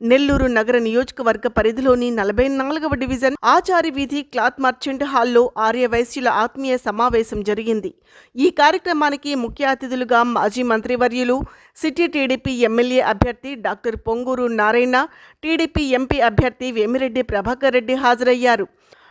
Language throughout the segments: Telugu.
నెల్లూరు నగర నియోజకవర్గ పరిధిలోని నలభై నాలుగవ డివిజన్ ఆచారి వీధి క్లాత్ మర్చెంట్ హాల్లో ఆర్యవైశ్యుల ఆత్మీయ సమావేశం జరిగింది. ఈ కార్యక్రమానికి ముఖ్య అతిథులుగా మాజీ మంత్రివర్యులు సిటీ టీడీపీ ఎమ్మెల్యే అభ్యర్థి doctor Ponguru Narayana TDP MP అభ్యర్థి వేమిరెడ్డి ప్రభాకర్ రెడ్డి హాజరయ్యారు.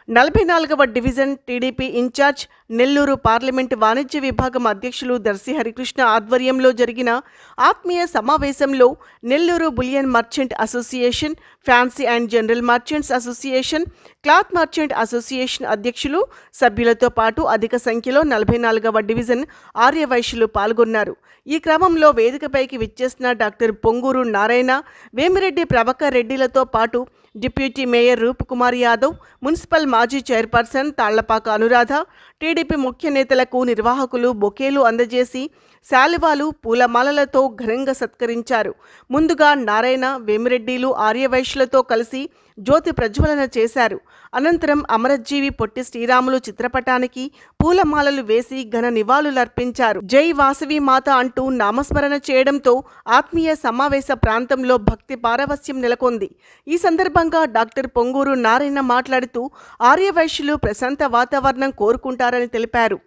నలభై నాలుగవ division TDP in charge Nellore parliament వాణిజ్య విభాగం అధ్యక్షులు దర్శి హరికృష్ణ ఆధ్వర్యంలో జరిగిన ఆత్మీయ సమావేశంలో Nellore bullion merchant association fancy and general merchants association cloth merchant association అధ్యక్షులు సభ్యులతో పాటు అధిక సంఖ్యలో నలభై నాలుగవ డివిజన్ ఆర్యవైశ్యులు పాల్గొన్నారు. ఈ క్రమంలో వేదికపైకి విచ్చేసిన డాక్టర్ పొంగూరు నారాయణ వేమిరెడ్డి ప్రభాకర్ రెడ్డిలతో పాటు deputy mayor Rupkumar Yadav municipal మాజీ చైర్పర్సన్ తాళ్ళపాక అనురాధ టీడీపీ ముఖ్య నేతలకు నిర్వాహకులు బొకేలు అందజేసి శాలువాలు పూలమాలలతో ఘనంగా సత్కరించారు. ముందుగా నారాయణ వేమిరెడ్డిలు ఆర్యవైశ్యులతో కలిసి జ్యోతి ప్రజ్వలన చేశారు. అనంతరం అమరజీవి పొట్టి శ్రీరాములు చిత్రపటానికి పూలమాలలు వేసి ఘన నివాళులర్పించారు జై వాసవి మాత అంటూ నామస్మరణ చేయడంతో ఆత్మీయ సమావేశ ప్రాంతంలో భక్తి పారవస్యం నెలకొంది. ఈ సందర్భంగా డాక్టర్ పొంగూరు నారాయణ మాట్లాడుతూ ఆర్యవైశ్యులు ప్రశాంత వాతావరణం కోరుకుంటారని తెలిపారు.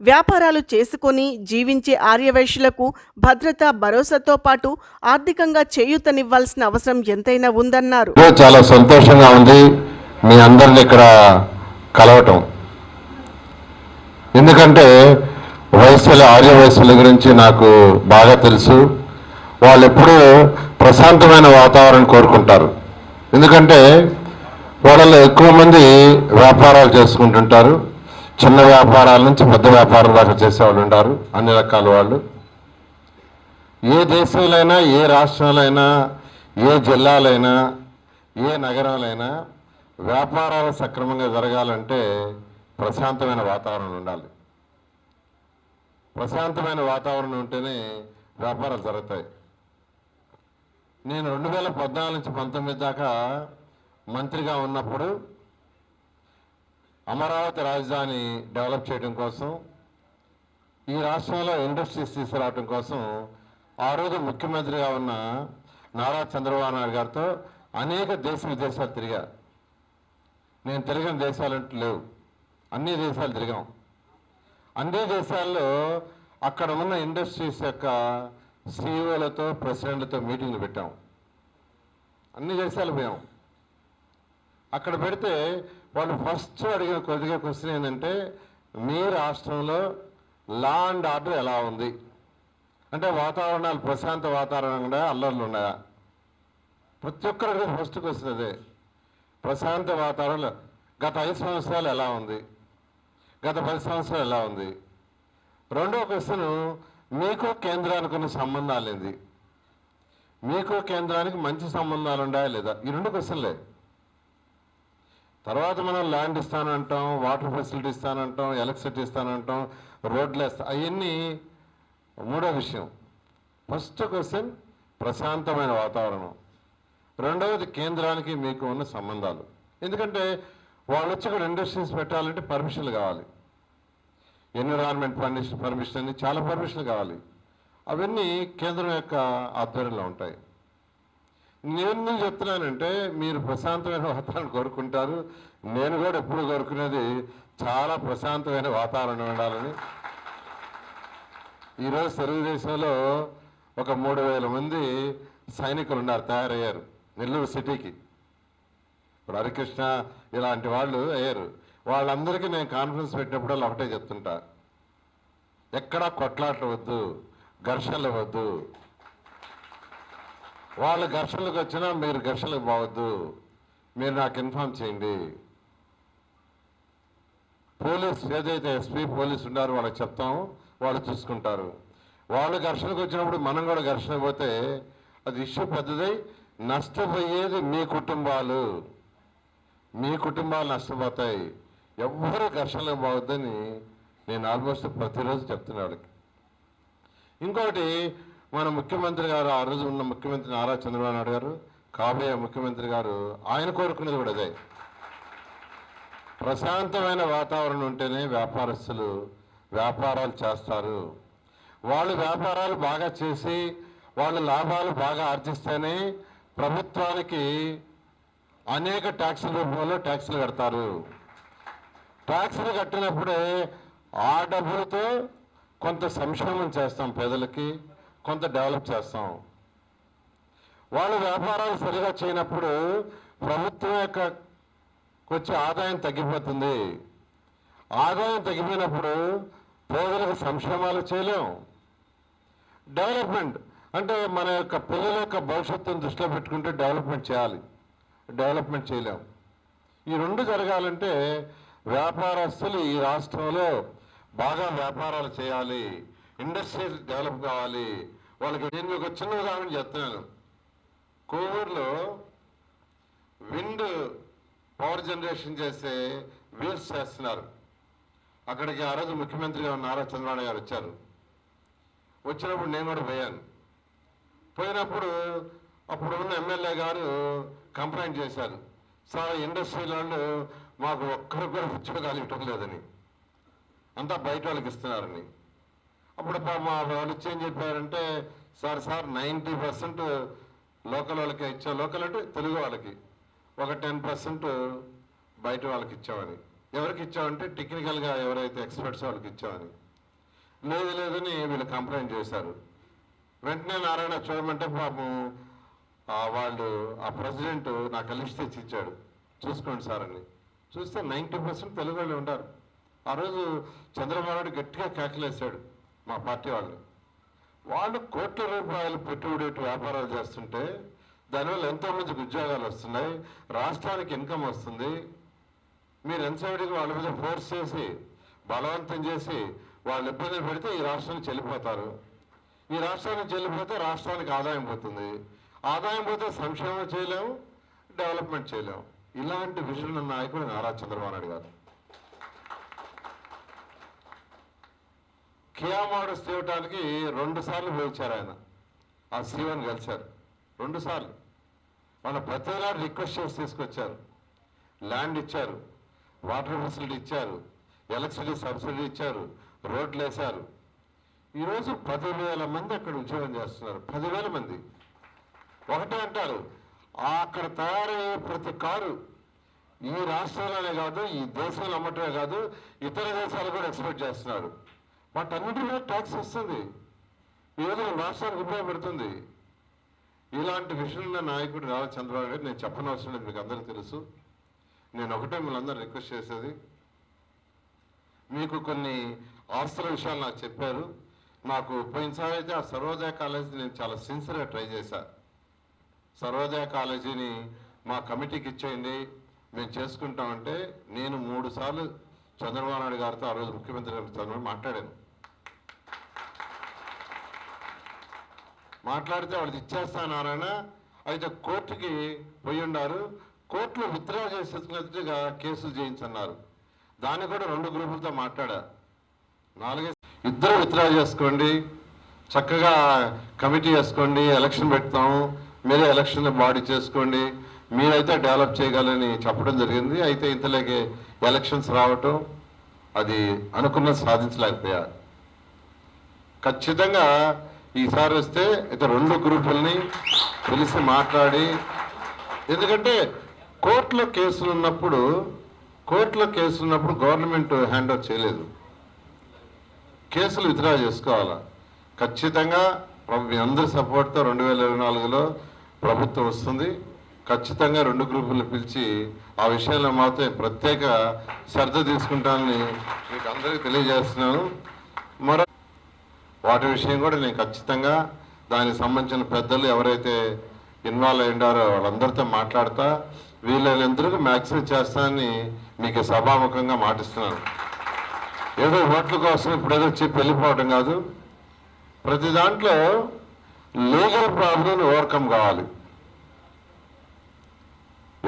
వ్యాపారాలు చేసుకొని జీవించే ఆర్యవైశ్యులకు భద్రత భరోసాతో పాటు ఆర్థికంగా చేయూతనివ్వాల్సిన అవసరం ఎంతైనా ఉందన్నారు. చాలా సంతోషంగా ఉంది మీ అందరిని ఇక్కడ కలవటం. ఎందుకంటే వయస్సుల ఆర్యవయస్సుల గురించి నాకు బాగా తెలుసు. వాళ్ళు ఎప్పుడూ ప్రశాంతమైన వాతావరణం కోరుకుంటారు. ఎందుకంటే వాళ్ళలో ఎక్కువ మంది వ్యాపారాలు చేసుకుంటుంటారు. చిన్న వ్యాపారాల నుంచి పెద్ద వ్యాపారం దాకా చేసేవాళ్ళు ఉంటారు. అన్ని రకాల వాళ్ళు. ఏ దేశంలో ఏ రాష్ట్రాలైనా ఏ జిల్లాలైనా ఏ నగరాలైనా వ్యాపారాలు సక్రమంగా జరగాలంటే ప్రశాంతమైన వాతావరణం ఉండాలి. ప్రశాంతమైన వాతావరణం ఉంటేనే వ్యాపారాలు జరుగుతాయి. నేను రెండు వేల పద్నాలుగు నుంచి పంతొమ్మిది దాకా మంత్రిగా ఉన్నప్పుడు అమరావతి రాజధాని డెవలప్ చేయడం కోసం ఈ రాష్ట్రంలో ఇండస్ట్రీస్ తీసుకురావడం కోసం ఆ రోజు ముఖ్యమంత్రిగా ఉన్న నారా చంద్రబాబు నాయుడు గారితో అనేక దేశ విదేశాలు తిరిగా నేను తిరిగిన దేశాలంటూ లేవు. అన్ని దేశాలు తిరిగాం. అన్ని దేశాల్లో అక్కడ ఉన్న ఇండస్ట్రీస్ యొక్క సీఈఓలతో ప్రెసిడెంట్లతో మీటింగ్లు పెట్టాం. అన్ని దేశాలు పోయాం. అక్కడ పెడితే వాళ్ళు ఫస్ట్ అడిగిన కొద్దిగా క్వశ్చన్ ఏంటంటే మీ రాష్ట్రంలో లా అండ్ ఆర్డర్ ఎలా ఉంది? అంటే వాతావరణాలు ప్రశాంత వాతావరణం కూడా అల్లర్లు ఉన్నాయా? ప్రతి ఒక్కరికి ఫస్ట్ క్వశ్చన్ అదే. ప్రశాంత వాతావరణంలో గత ఐదు సంవత్సరాలు ఎలా ఉంది? గత పది సంవత్సరాలు ఎలా ఉంది? రెండో క్వశ్చన్ మీకు కేంద్రానికి ఉన్న సంబంధాలు ఏంది? మీకు కేంద్రానికి మంచి సంబంధాలు ఉన్నాయా లేదా? ఈ రెండు క్వశ్చన్లే. తర్వాత మనం ల్యాండ్ ఇస్తానంటాం వాటర్ ఫెసిలిటీ ఇస్తానంటాం ఎలక్ట్రిసిటీ ఇస్తానంటాం రోడ్లు వేస్తా అవన్నీ మూడో విషయం. ఫస్ట్ క్వశ్చన్ ప్రశాంతమైన వాతావరణం. రెండవది కేంద్రానికి మీకు ఉన్న సంబంధాలు. ఎందుకంటే వాళ్ళు వచ్చి ఇక్కడ ఇండస్ట్రీస్ పెట్టాలంటే పర్మిషన్లు కావాలి. ఎన్విరాన్మెంట్ పర్మిషన్ పర్మిషన్ అని చాలా పర్మిషన్లు కావాలి. అవన్నీ కేంద్రం యొక్క ఆధ్వర్యంలో ఉంటాయి. నేను చెప్తున్నానంటే మీరు ప్రశాంతమైన వాతావరణం కోరుకుంటారు. నేను కూడా ఎప్పుడు కోరుకునేది చాలా ప్రశాంతమైన వాతావరణం ఉండాలని. ఈరోజు తెలుగుదేశంలో ఒక మూడు వేల మంది సైనికులు ఉన్నారు తయారయ్యారు నెల్లూరు సిటీకి. ఇప్పుడు హరికృష్ణ ఇలాంటి వాళ్ళు అయ్యారు. వాళ్ళందరికీ నేను కాన్ఫరెన్స్ పెట్టినప్పుడు ఒకటే చెప్తుంటా. ఎక్కడా కొట్లాట్లు వద్దు ఘర్షణలు వద్దు. వాళ్ళు ఘర్షణలకు వచ్చినా మీరు ఘర్షణకు పోవద్దు. మీరు నాకు ఇన్ఫామ్ చేయండి. పోలీస్ ఏదైతే ఎస్పీ పోలీస్ ఉన్నారో వాళ్ళకి చెప్తాము వాళ్ళు చూసుకుంటారు. వాళ్ళు ఘర్షణకు వచ్చినప్పుడు మనం కూడా ఘర్షణ పోతే అది ఇష్యూ పెద్దదై నష్టపోయేది మీ కుటుంబాలు. మీ కుటుంబాలు నష్టపోతాయి. ఎవ్వరూ ఘర్షణలు బాగుద్దని నేను ఆల్మోస్ట్ ప్రతిరోజు చెప్తున్నా వాళ్ళకి ఇంకోటి మన ముఖ్యమంత్రి గారు ఆ రోజు ఉన్న ముఖ్యమంత్రి నారా చంద్రబాబు నాయుడు గారు కాబోయే ముఖ్యమంత్రి గారు ఆయన కోరుకునేది కూడా అదే. ప్రశాంతమైన వాతావరణం ఉంటేనే వ్యాపారస్తులు వ్యాపారాలు చేస్తారు. వాళ్ళు వ్యాపారాలు బాగా చేసి వాళ్ళ లాభాలు బాగా ఆర్జిస్తేనే ప్రభుత్వానికి అనేక ట్యాక్సుల రూపంలో ట్యాక్సులు కడతారు. ట్యాక్స్లు కట్టినప్పుడే ఆ డబ్బులతో కొంత సంక్షేమం చేస్తాం పేదలకి కొంత డెవలప్ చేస్తాం. వాళ్ళు వ్యాపారాలు సరిగా చేయనప్పుడు ప్రభుత్వం యొక్క వచ్చే ఆదాయం తగ్గిపోతుంది. ఆదాయం తగ్గిపోయినప్పుడు పేదలకు సంక్షేమాలు చేయలేం. డెవలప్మెంట్ అంటే మన యొక్క పిల్లల యొక్క భవిష్యత్తును దృష్టిలో పెట్టుకుంటే డెవలప్మెంట్ చేయాలి. డెవలప్మెంట్ చేయలేం. ఈ రెండు జరగాలంటే వ్యాపారస్తులు ఈ రాష్ట్రంలో బాగా వ్యాపారాలు చేయాలి ఇండస్ట్రీస్ డెవలప్ కావాలి. వాళ్ళకి నేను మీకు ఒక చిన్న ఉదాహరణ చెప్తున్నాను. కోవూరులో విండ్ పవర్ జనరేషన్ చేసే వీల్స్ చేస్తున్నారు. అక్కడికి ఆ రోజు ముఖ్యమంత్రిగా ఉన్న నారా చంద్రబాబు గారు వచ్చారు. వచ్చినప్పుడు నేను కూడా పోయాను. పోయినప్పుడు అప్పుడు ఉన్న ఎమ్మెల్యే గారు కంప్లైంట్ చేశారు. సార్ ఇండస్ట్రీ వాళ్ళు మాకు ఒక్కరు కూడా ఉద్యోగాలు ఇవ్వటం లేదని. అంతా బయట వాళ్ళకి ఇస్తున్నారని. అప్పుడు మా వాళ్ళు ఇచ్చేం ఏం చెప్పారంటే sir sir ninety percent local వాళ్ళకి ఇచ్చా. లోకల్ అంటే తెలుగు వాళ్ళకి. ఒక టెన్ పర్సెంట్ బయట వాళ్ళకి ఇచ్చామని. ఎవరికి ఇచ్చామంటే టెక్నికల్గా ఎవరైతే ఎక్స్పర్ట్స్ వాళ్ళకి ఇచ్చామని. లేదు లేదని వీళ్ళు కంప్లైంట్ చేశారు. వెంటనే నారాయణ చూడమంటే పాపం వాళ్ళు ఆ ప్రెసిడెంట్ నాకు కలిసి తెచ్చి ఇచ్చాడు చూసుకోండి సార్ అని. చూస్తే నైంటీ పర్సెంట్ తెలుగు వాళ్ళు ఉంటారు ఆ రోజు చంద్రబాబు నాయుడు గట్టిగా కేకలేశాడు మా పార్టీ వాళ్ళు. వాళ్ళు కోట్ల రూపాయలు పెట్టుబడి వ్యాపారాలు చేస్తుంటే దానివల్ల ఎంతో మందికి ఉద్యోగాలు వస్తున్నాయి రాష్ట్రానికి ఇన్కమ్ వస్తుంది. మీరు ఎన్సైడ్కి వాళ్ళ మీద ఫోర్స్ చేసి బలవంతం చేసి వాళ్ళు ఇబ్బందులు పెడితే ఈ రాష్ట్రానికి చెల్లిపోతారు. ఈ రాష్ట్రానికి చెల్లిపోతే రాష్ట్రానికి ఆదాయం పోతుంది. ఆదాయం పోతే సంక్షేమం చేయలేము డెవలప్మెంట్ చేయలేము. ఇలాంటి విజన్ నాయకుడు నారా చంద్రబాబు నాయుడు గారు. కియా మోడల్స్ తీయటానికి రెండు సార్లు పోయించారు ఆయన. ఆ శ్రీవన్ కలిశారు రెండు సార్లు. మన ప్రతిలా రిక్వెస్ట్ చేసి తీసుకొచ్చారు. ల్యాండ్ ఇచ్చారు. వాటర్ ఫెసిలిటీ ఇచ్చారు. ఎలక్ట్రిసిటీ సబ్సిడీ ఇచ్చారు. రోడ్లు వేశారు. ఈరోజు పదివేల మంది అక్కడ ఉద్యోగం చేస్తున్నారు. పదివేల మంది. ఒకటే అంటారు. అక్కడ తయారయ్యే ప్రతి కారు ఈ రాష్ట్రంలోనే కాదు ఈ దేశంలో అమ్మటమే కాదు ఇతర దేశాలు కూడా ఎక్స్పెక్ట్ చేస్తున్నారు. వాటన్నిటి మీద ట్యాక్స్ వస్తుంది. ఏదో రాష్ట్రానికి ఉపయోగపడుతుంది ఇలాంటి విషయంలో నాయకుడు నారా చంద్రబాబు గారు నేను చెప్పనవసరం లేదు మీకు అందరికీ తెలుసు. నేను ఒకటే మిమ్మల్ని రిక్వెస్ట్ చేసేది. మీకు కొన్ని ఆస్తుల విషయాలు నాకు చెప్పారు. నాకు పోయినసారి అయితే ఆ సర్వోదయ కాలేజీ నేను చాలా సిన్సియర్గా ట్రై చేశాను సర్వోదయ కాలేజీని మా కమిటీకి ఇచ్చేయండి. మేము చేసుకుంటామంటే నేను మూడు సార్లు చంద్రబాబు నాయుడు గారితో ఆ రోజు ముఖ్యమంత్రి గారితో చంద్రబాబు మాట్లాడాను. మాట్లాడితే వాళ్ళది ఇచ్చేస్తానారాయణ అయితే కోర్టుకి పోయి ఉన్నారు కోర్టులో విత్డ్రా చేసేట్టుగా కేసులు చేయించన్నారు. దాన్ని కూడా రెండు గ్రూపులతో మాట్లాడా. నాలుగే ఇద్దరు విత్డ్రా చేసుకోండి. చక్కగా కమిటీ వేసుకోండి. ఎలక్షన్ పెడతాము. మీరే ఎలక్షన్ బాడీ చేసుకోండి. మీరైతే డెవలప్ చేయగలని చెప్పడం జరిగింది. అయితే ఇంతలోకి ఎలక్షన్స్ రావటం అది అనుకున్న సాధించలేకపోయారు. ఖచ్చితంగా ఈసారి వస్తే అయితే రెండు గ్రూపుల్ని పిలిచి మాట్లాడి ఎందుకంటే కోర్టులో కేసులు ఉన్నప్పుడు కోర్టులో కేసులు ఉన్నప్పుడు గవర్నమెంట్ హ్యాండ్ ఓవర్ చేయలేదు. కేసులు విత్డ్రా చేసుకోవాలా? ఖచ్చితంగా మీ అందరి సపోర్ట్తో రెండు వేల ఇరవై నాలుగులో ప్రభుత్వం వస్తుంది. ఖచ్చితంగా రెండు గ్రూపులు పిలిచి ఆ విషయంలో మాత్రం ప్రత్యేక శ్రద్ధ తీసుకుంటానని మీకు అందరికీ తెలియజేస్తున్నాను. మరో వాటి విషయం కూడా నేను ఖచ్చితంగా దానికి సంబంధించిన పెద్దలు ఎవరైతే ఇన్వాల్వ్ అయి ఉండారో వాళ్ళందరితో మాట్లాడతా వీళ్ళందరికీ మ్యాక్సిమం చేస్తానని మీకు సభాముఖంగా మాటిస్తున్నాను. ఏదో ఓట్ల కోసం ఇప్పుడు ఏదో చెప్పి వెళ్ళిపోవటం కాదు. ప్రతి దాంట్లో లీగల్ ప్రాబ్లం ఓవర్కమ్ కావాలి.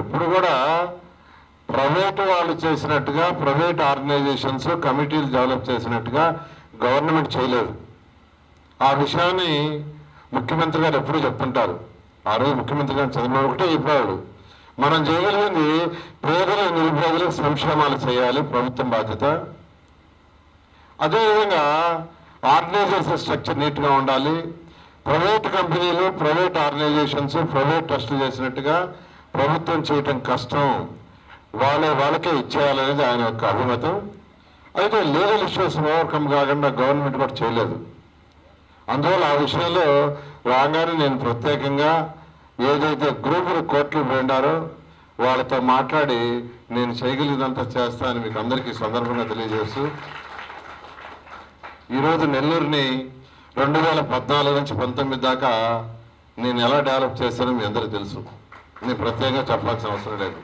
ఇప్పుడు కూడా ప్రైవేట్ వాళ్ళు చేసినట్టుగా ప్రైవేట్ ఆర్గనైజేషన్స్ కమిటీలు డెవలప్ చేసినట్టుగా గవర్నమెంట్ చేయలేదు. ఆ విషయాన్ని ముఖ్యమంత్రి గారు ఎప్పుడూ చెప్తుంటారు. ఆ రోజు ముఖ్యమంత్రి గారు చంద్రబాబు ఒకటే చెప్పాడు. మనం చేయగలిగింది పేదల నిరుపేదలకు సంక్షేమాలు చేయాలి ప్రభుత్వం బాధ్యత. అదేవిధంగా ఆర్గనైజేషన్ స్ట్రక్చర్ నీట్గా ఉండాలి. ప్రైవేట్ కంపెనీలు ప్రైవేట్ ఆర్గనైజేషన్స్ ప్రైవేట్ ట్రస్టులు చేసినట్టుగా ప్రభుత్వం చేయటం కష్టం. వాళ్ళ వాళ్ళకే ఇచ్చేయాలనేది ఆయన యొక్క అభిమతం. అయితే లీగల్ ఇష్యూస్ ఓవర్కమ్ కాకుండా గవర్నమెంట్ కూడా చేయలేదు. అందువల్ల ఆ విషయంలో రాగానే నేను ప్రత్యేకంగా ఏదైతే గ్రూపులు కోర్టులు పోయినారో వాళ్ళతో మాట్లాడి నేను చేయగలిగినంత చేస్తానని మీకు అందరికీ సందర్భంగా తెలియజేస్తూ ఈరోజు నెల్లూరుని రెండు వేల పద్నాలుగు నుంచి పంతొమ్మిది దాకా నేను ఎలా డెవలప్ చేశానో మీ అందరికీ తెలుసు. నేను ప్రత్యేకంగా చెప్పాల్సిన అవసరం లేదు.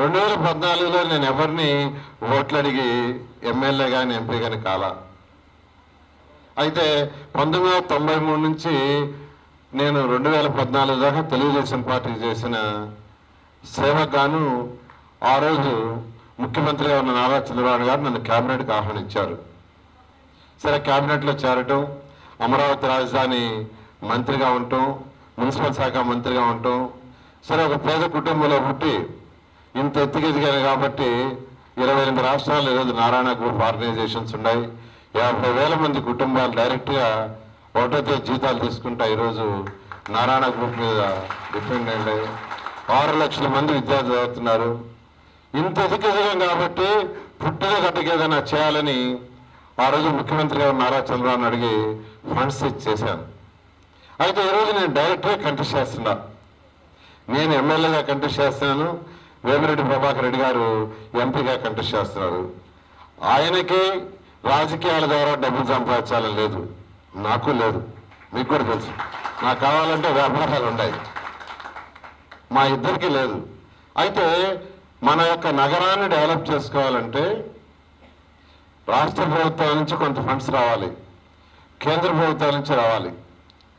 రెండు వేల పద్నాలుగులో నేను ఎవరిని ఓట్లు అడిగి ఎమ్మెల్యే కానీ ఎంపీ కానీ కాలా? అయితే పంతొమ్మిది వందల తొంభై మూడు నుంచి నేను రెండు వేల పద్నాలుగు దాకా తెలుగుదేశం పార్టీ చేసిన సేవకు గాను ఆ రోజు ముఖ్యమంత్రిగా ఉన్న నారా చంద్రబాబు గారు నన్ను క్యాబినెట్కి ఆహ్వానించారు. సరే క్యాబినెట్లో చేరటం అమరావతి రాజధాని మంత్రిగా ఉండటం మున్సిపల్ శాఖ మంత్రిగా ఉండటం సరే ఒక పేద కుటుంబంలో పుట్టి ఇంత ఎత్తుకెదిగాను కాబట్టి ఇరవై ఎనిమిది రాష్ట్రాలు ఈరోజు నారాయణ గ్రూప్ ఆర్గనైజేషన్స్ ఉన్నాయి. యాభై వేల మంది కుటుంబాలు డైరెక్ట్గా ఒకటో తేదీ జీతాలు తీసుకుంటా ఈరోజు నారాయణ గ్రూప్ మీద డిపెండ్ అయ్యాయి. ఆరు లక్షల మంది విద్యార్థులు చదువుతున్నారు. ఇంత ఎదుకెదిగాం కాబట్టి పుట్టిన గట్టకి ఏదైనా చేయాలని ఆ రోజు ముఖ్యమంత్రి గారు నారా చంద్రబాబు అడిగి ఫండ్స్ ఇచ్చి చేశాను. అయితే ఈరోజు నేను డైరెక్ట్గా కంటెస్ట్ చేస్తున్నా. నేను ఎమ్మెల్యేగా కంటెస్ట్ చేస్తున్నాను. వేమిరెడ్డి ప్రభాకర్ రెడ్డి గారు ఎంపీగా కంటెస్ట్ చేస్తున్నారు. ఆయనకి రాజకీయాల ద్వారా డబ్బులు సంపాదించాలని లేదు. నాకు లేదు. మీకు కూడా తెలుసు. నాకు కావాలంటే వ్యాపారాలు ఉన్నాయి. మా ఇద్దరికి లేదు. అయితే మన యొక్క నగరాన్ని డెవలప్ చేసుకోవాలంటే రాష్ట్ర ప్రభుత్వం నుంచి కొంత ఫండ్స్ రావాలి. కేంద్ర ప్రభుత్వం నుంచి రావాలి.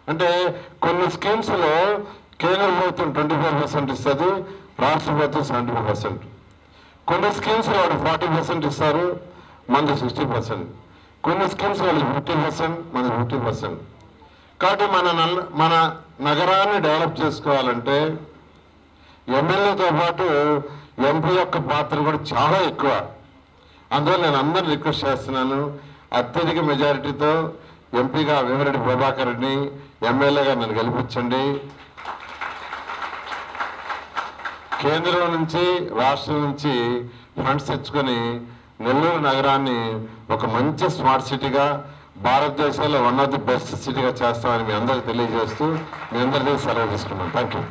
అంటే కొన్ని స్కీమ్స్లో కేంద్ర ప్రభుత్వం ట్వంటీ ఫైవ్ పర్సెంట్ ఇస్తుంది రాష్ట్ర ప్రభుత్వం సెవెంటీ ఫైవ్ పర్సెంట్ కొన్ని స్కీమ్స్ వాళ్ళు ఫార్టీ పర్సెంట్ ఇస్తారు మనది సిక్స్టీ పర్సెంట్ కొన్ని స్కీమ్స్ వాళ్ళు ఫిఫ్టీ పర్సెంట్ మనది ఫిఫ్టీ పర్సెంట్ కాబట్టి మన నల్ల- మన నగరాన్ని డెవలప్ చేసుకోవాలంటే ఎమ్మెల్యేతో పాటు ఎంపీ యొక్క పాత్ర కూడా చాలా ఎక్కువ. అందువల్ల నేను అందరిని రిక్వెస్ట్ చేస్తున్నాను. అత్యధిక మెజారిటీతో ఎంపీగా వేమిరెడ్డి ప్రభాకర్ రెడ్డిని ఎమ్మెల్యేగా నన్ను గెలిపించండి. కేంద్రం నుంచి రాష్ట్రం నుంచి ఫండ్స్ తెచ్చుకొని నెల్లూరు నగరాన్ని ఒక మంచి స్మార్ట్ సిటీగా భారతదేశంలో వన్ ఆఫ్ ది బెస్ట్ సిటీగా చేస్తామని మీ అందరికి తెలియజేస్తూ మీ అందరికీ సెలవు తీసుకున్నాను. థ్యాంక్ యూ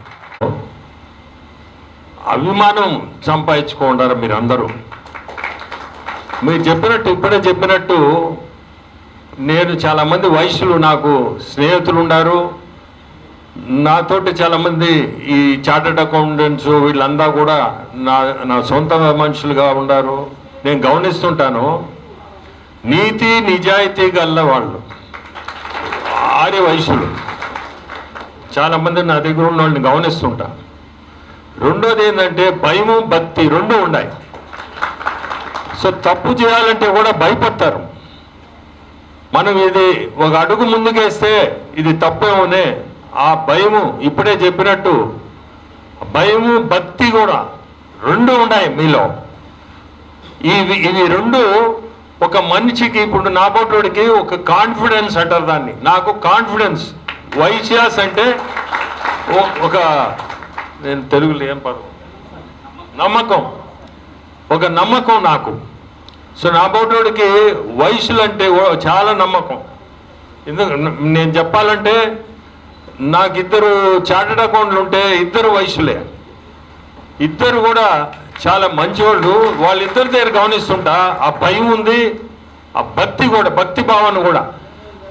అభిమానం సంపాదించుకుంటారు మీరు అందరూ మీరు చెప్పినట్టు ఇప్పుడే చెప్పినట్టు నేను చాలామంది వయసులు నాకు స్నేహితులు ఉన్నారు నాతోటి చాలామంది ఈ చార్టెడ్ అకౌంటెంట్స్ వీళ్ళందా కూడా నా నా సొంత మనుషులుగా ఉన్నారు నేను గమనిస్తుంటాను నీతి నిజాయితీ గల్ల వాళ్ళు ఆర్య వయసులు చాలామంది నా దగ్గర ఉన్న వాళ్ళని గమనిస్తుంటా. రెండోది ఏంటంటే భయము భక్తి రెండు ఉన్నాయి సో తప్పు చేయాలంటే కూడా భయపడతారు. మనం ఇది ఒక అడుగు ముందుకేస్తే ఇది తప్పేమోనే. ఆ భయము ఇప్పుడే చెప్పినట్టు భయము భక్తి కూడా రెండు ఉన్నాయి మీలో. ఇవి ఇవి రెండు ఒక మనిషికి ఇప్పుడు నా బోటోడికి ఒక కాన్ఫిడెన్స్ అంటారు దాన్ని. నాకు కాన్ఫిడెన్స్. వైశ్యాస్ అంటే ఓ- ఒక నేను తెలుగులో ఏం పదం? నమ్మకం. ఒక నమ్మకం నాకు. సో నా బోటోడికి వయసులు అంటే ఓ- చాలా నమ్మకం. ఎందుకు నేను చెప్పాలంటే నాకు ఇద్దరు చార్టెడ్ అకౌంట్లు ఉంటే ఇద్దరు వయసులే. ఇద్దరు కూడా చాలా మంచివాళ్ళు వాళ్ళిద్దరి దగ్గర గమనిస్తుంటా ఆ భయం ఉంది ఆ భక్తి కూడా భక్తి భావన కూడా.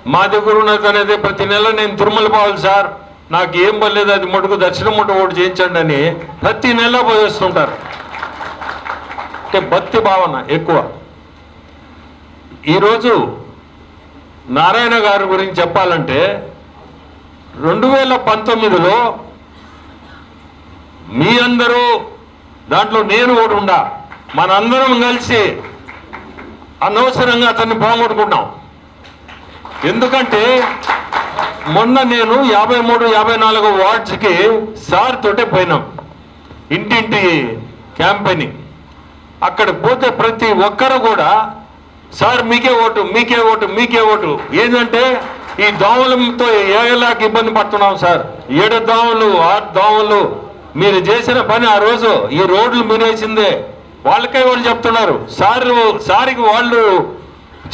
మా దగ్గర ఉన్నది అనేది ప్రతి నెల నేను తిరుమల పోవాలి సార్. నాకు ఏం పర్లేదు అది మటుకు దర్శనం మటుకు ఒకటి చేయించండి అని ప్రతి నెల పోయేస్తుంటారు. అంటే భక్తి భావన ఎక్కువ. ఈరోజు నారాయణ గారి గురించి చెప్పాలంటే రెండు వేల పంతొమ్మిదిలో మీ అందరూ దాంట్లో నేను కూడా ఉండా మనందరం కలిసి అనవసరంగా అతన్ని బాగొట్టుకున్నాం ఎందుకంటే మొన్న నేను యాభై మూడు యాభై నాలుగు వార్డ్స్కి సార్ తోటే పోయినాం. ఇంటింటి క్యాంపెయినింగ్. అక్కడ పోతే ప్రతి ఒక్కరు కూడా సార్ మీకే ఓటు మీకే ఓటు మీకే ఓటు. ఏంటంటే ఈ దోమలతో ఏగలాగా ఇబ్బంది పడుతున్నాం సార్. ఏడు దోమలు ఆరు దోమలు మీరు చేసిన పని ఆ రోజు ఈ రోడ్లు మీరేసిందే. వాళ్ళకే వాళ్ళు చెప్తున్నారు. సారు సారికి వాళ్ళు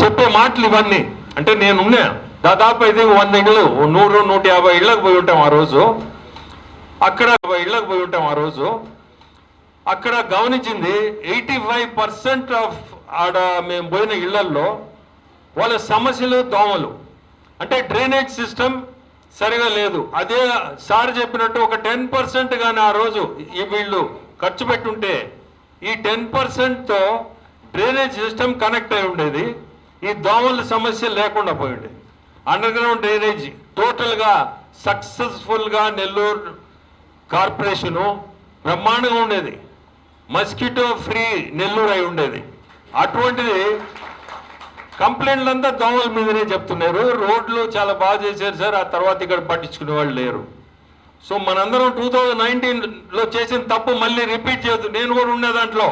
చెప్పే మాటలు ఇవన్నీ. అంటే నేనున్నా దాదాపు అయితే వంద ఇళ్ళు నూరు నూట యాభై ఇళ్ళకి పోయి ఉంటాం ఆ రోజు. అక్కడ యాభై ఇళ్ళకి పోయి ఉంటాం ఆ రోజు. అక్కడ గమనించింది ఎయిటీ ఫైవ్ పర్సెంట్ ఆఫ్ ఆడ మేము పోయిన ఇళ్ళల్లో వాళ్ళ సమస్యలు దోమలు. అంటే డ్రైనేజ్ సిస్టమ్ సరిగా లేదు. అదే సార్ చెప్పినట్టు ఒక టెన్ పర్సెంట్ కానీ ఆ రోజు ఈ వీళ్ళు ఖర్చు పెట్టుంటే ఈ టెన్ పర్సెంట్తో డ్రైనేజ్ సిస్టమ్ కనెక్ట్ అయి ఉండేది. ఈ దోమల సమస్య లేకుండా పోయి ఉండేది అండర్ గ్రౌండ్ డ్రైనేజ్ టోటల్గా సక్సెస్ఫుల్గా నెల్లూరు కార్పొరేషను బ్రహ్మాండంగా ఉండేది. మస్కిటో ఫ్రీ నెల్లూరు అయి ఉండేది. అటువంటిది కంప్లైంట్లు అంతా దోమల మీదనే చెప్తున్నారు. రోడ్లు చాలా బాగా చేశారు సార్. ఆ తర్వాత ఇక్కడ పట్టించుకునే వాళ్ళు లేరు. సో మనందరం టూ థౌజండ్ నైన్టీన్లో చేసిన తప్పు మళ్ళీ రిపీట్ చేయొద్దు. నేను కూడా ఉండే దాంట్లో.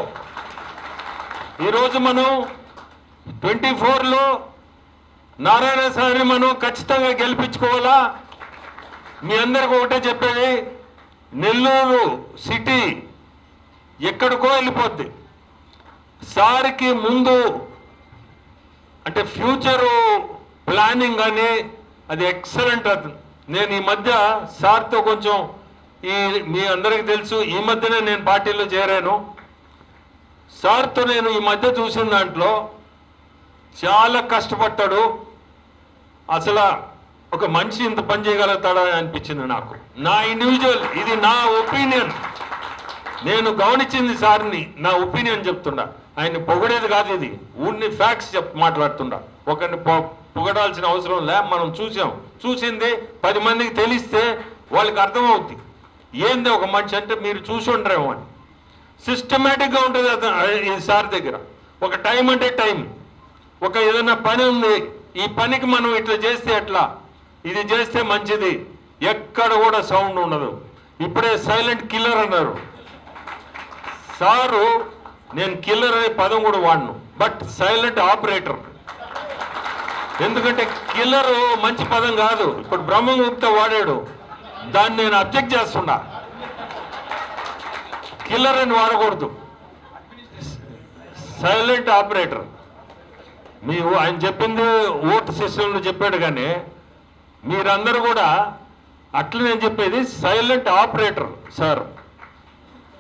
ఈరోజు మనం ట్వంటీ ఫోర్లో నారాయణ సార్ని మనం ఖచ్చితంగా గెలిపించుకోవాలా? మీ అందరికి ఒకటే చెప్పేది నెల్లూరు సిటీ ఎక్కడికో వెళ్ళిపోద్ది. సార్కి ముందు అంటే ఫ్యూచరు ప్లానింగ్ కానీ అది ఎక్సలెంట్ అది. నేను ఈ మధ్య సార్తో కొంచెం ఈ మీ అందరికీ తెలుసు ఈ మధ్యనే నేను పార్టీలో చేరాను. సార్తో నేను ఈ మధ్య చూసిన దాంట్లో చాలా కష్టపడ్డాడు. అసలు ఒక మనిషి ఇంత పని చేయగలుగుతాడా అనిపించింది నాకు. నా ఇండివిజువల్ ఇది నా ఒపీనియన్ నేను గమనించింది సార్ని నా ఒపీనియన్ చెప్తుండా ఆయన్ని పొగడేది కాదు ఇది. ఊరిని ఫ్యాక్ట్స్ చెప్ మాట్లాడుతుండ. ఒకరిని పొగడాల్సిన అవసరం లే మనం చూసాం. చూసింది పది మందికి తెలిస్తే వాళ్ళకి అర్థమవుద్ది. ఏంది ఒక మనిషి అంటే మీరు చూసి ఉండరేమో అని సిస్టమేటిక్గా ఉంటుంది అతను ఈ సార్ దగ్గర. ఒక టైం అంటే టైం. ఒక ఏదైనా పని ఉంది ఈ పనికి మనం ఇట్లా చేస్తే ఎట్లా? ఇది చేస్తే మంచిది. ఎక్కడ కూడా సౌండ్ ఉండదు. ఇప్పుడే సైలెంట్ కిల్లర్ అన్నారు. సారు నేను కిల్లర్ అనే పదం కూడా వాడను బట్ సైలెంట్ ఆపరేటర్. ఎందుకంటే కిల్లర్ మంచి పదం కాదు ఇప్పుడు బ్రహ్మగుప్త వాడాడు దాన్ని నేను అబ్జెక్ట్ చేస్తున్నా. కిల్లర్ అని వాడకూడదు. Silent operator. మీ ఆయన చెప్పింది ఓటు సిస్టమ్ చెప్పాడు కానీ మీరందరూ కూడా అట్లా నేను చెప్పేది సైలెంట్ ఆపరేటర్ సార్.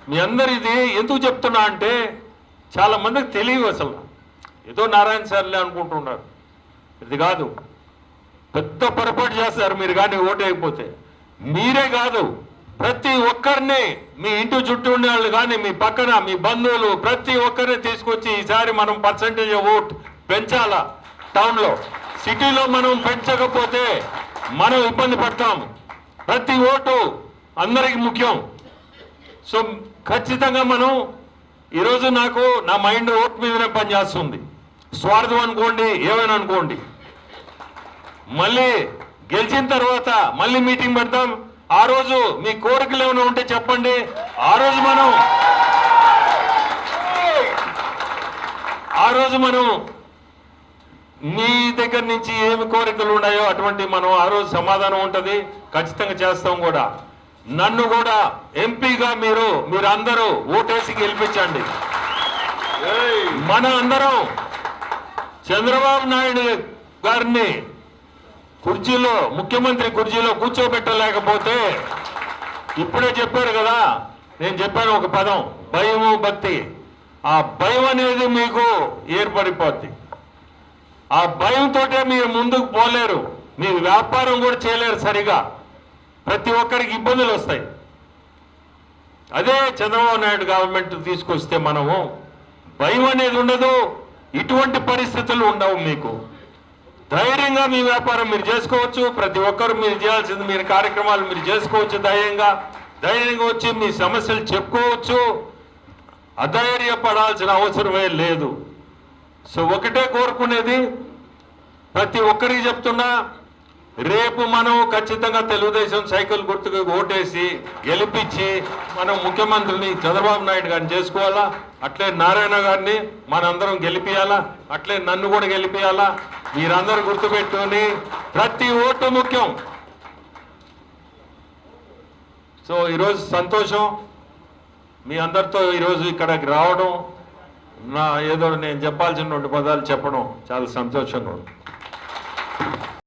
మీ అందరు ఇది ఎందుకు చెప్తున్నా అంటే చాలామందికి తెలియదు అసలు. ఏదో నారాయణ సార్లే అనుకుంటున్నారు. ఇది కాదు. పెద్ద పొరపాటు చేస్తారు మీరు కానీ ఓటు మీరే కాదు. ప్రతి ఒక్కరిని మీ ఇంటి చుట్టూ ఉండే వాళ్ళు కానీ మీ పక్కన మీ బంధువులు ప్రతి ఒక్కరిని తీసుకొచ్చి ఈసారి మనం పర్సంటేజ్ ఓట్ పెంచాలా? టౌన్లో. సిటీలో మనం పెంచకపోతే మనం ఇబ్బంది పడతాం. ప్రతి ఓటు అందరికి ముఖ్యం. సో ఖచ్చితంగా మనం ఈరోజు నాకు నా మైండ్ ఓట్ మీదనే పనిచేస్తుంది స్వార్థం అనుకోండి ఏమైనా అనుకోండి. మళ్ళీ గెలిచిన తర్వాత మళ్ళీ మీటింగ్ పెడతాం. ఆ రోజు మీ కోరికలు ఏమైనా ఉంటే చెప్పండి. ఆ రోజు మనం ఆ రోజు మనం మీ దగ్గర నుంచి ఏమి కోరికలు ఉన్నాయో అటువంటి మనం ఆ రోజు సమాధానం ఉంటుంది. ఖచ్చితంగా చేస్తాం కూడా. నన్ను కూడా ఎంపీగా మీరు మీరు అందరూ ఓటేసి గెలిపించండి. మన అందరం చంద్రబాబు నాయుడు గారిని కుర్చీలో ముఖ్యమంత్రి కుర్చీలో కూర్చోబెట్టలేకపోతే ఇప్పుడే చెప్పారు కదా నేను చెప్పాను ఒక పదం భయము భక్తి. ఆ భయం అనేది మీకు ఏర్పడిపోద్ది. ఆ భయంతోటే మీరు ముందుకు పోలేరు. మీ వ్యాపారం కూడా చేయలేరు సరిగా. ప్రతి ఒక్కరికి ఇబ్బందులు వస్తాయి. అదే చంద్రబాబు నాయుడు గవర్నమెంట్ తీసుకొస్తే మనము భయం అనేది ఉండదు ఇటువంటి పరిస్థితులు ఉండవు మీకు. ధైర్యంగా మీ వ్యాపారం మీరు చేసుకోవచ్చు ప్రతి ఒక్కరు మీరు చేయాల్సింది మీరు కార్యక్రమాలు మీరు చేసుకోవచ్చు ధైర్యంగా. ధైర్యంగా వచ్చి మీ సమస్యలు చెప్పుకోవచ్చు. అధైర్యపడాల్సిన అవసరమే లేదు. సో ఒకటే కోరుకునేది ప్రతి ఒక్కరికి చెప్తున్నా రేపు మనం ఖచ్చితంగా తెలుగుదేశం సైకిల్ గుర్తుకు ఓటేసి గెలిపించి మనం ముఖ్యమంత్రిని చంద్రబాబు నాయుడు గారిని చేసుకోవాలా? అట్లే నారాయణ గారిని మనందరం గెలిపియాలా? అట్లే నన్ను కూడా గెలిపియాలా? మీరందరూ గుర్తుపెట్టుకొని ప్రతి ఓటు ముఖ్యం. సో ఈరోజు సంతోషం. మీ అందరితో ఈరోజు ఇక్కడికి రావడం నా ఏదో నేను చెప్పాల్సిన రెండు పదాలు చెప్పడం చాలా సంతోషంగా ఉంది.